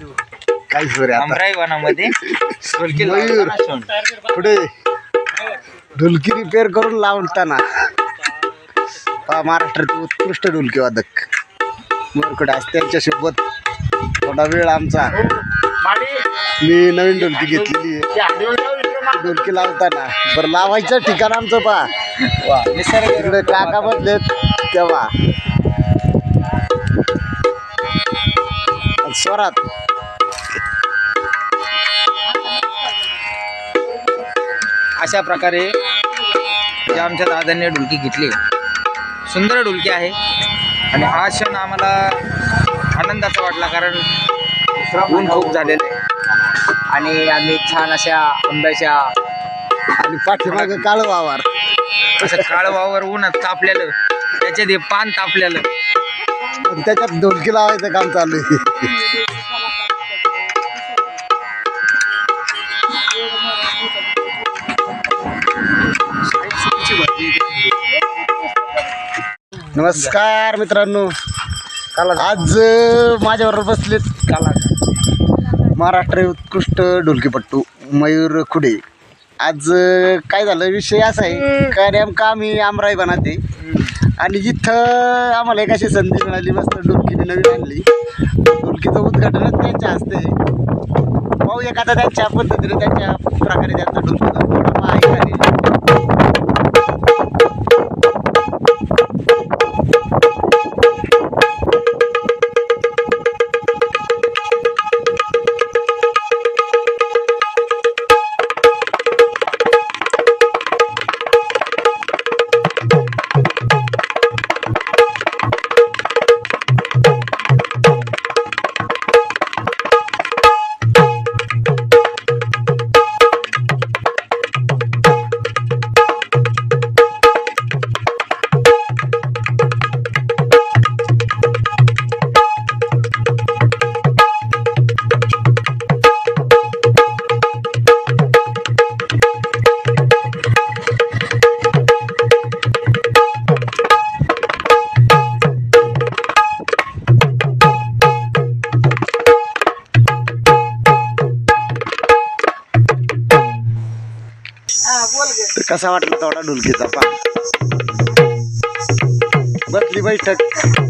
काय सुरे आता. अमराई वनामध्ये ढोलकी मयूर. लावताना सोंड. पुढे. ढोलकी रिपेअर करून लावताना. पहा महाराष्ट्राचे उत्कृष्ट ढोलकी वादक. मोरकडे आज त्यांच्यासोबत थोडा वेळ आमचा. मी नवीन ढोलकी घेतलेली आहे. लावताना. बरं लावायचं ठिकाण आमचं पहा वा निसर्ग काका बदलेत तेव्हा. स्वरात. अशा प्रकारे जे आमच्या दादांनी ढुलकी घेतली. सुंदर ढुलकी आहे. आणि हा क्षण आम्हाला आनंदाचा वाटला कारण ऊन खूप झालेलं आहे. आणि आम्ही छान अशा आंब्याच्या आणि पाठीमागं काळ वावर. असं काळवावर ऊन तापलेलं. त्याच्यात हे पान तापलेलं. त्याच्यात ढोलकी लावायचं काम चालू आहे. नमस्कार मित्रांनो. आज माझ्याबरोबर बसलेत काला. महाराष्ट्र उत्कृष्ट ढोलकीपट्टू मयूर खुडे. आज अं, काय झालं विषय असा आहे का नेमका आम्ही आमराई बनाते. आणि इथं आम्हाला एक अशी संधी मिळाली मस्त ढोलकीने नवीन आणली ढोलकीचं उद्घाटनच त्यांच्या हस्ते. आहे. पाहू एक आता त्यांच्या पद्धतीने त्यांच्या प्रकारे त्यांचं ढोलकीचं तर कसा वाटला थोडा ढुलकीचा पा बसली बैठक.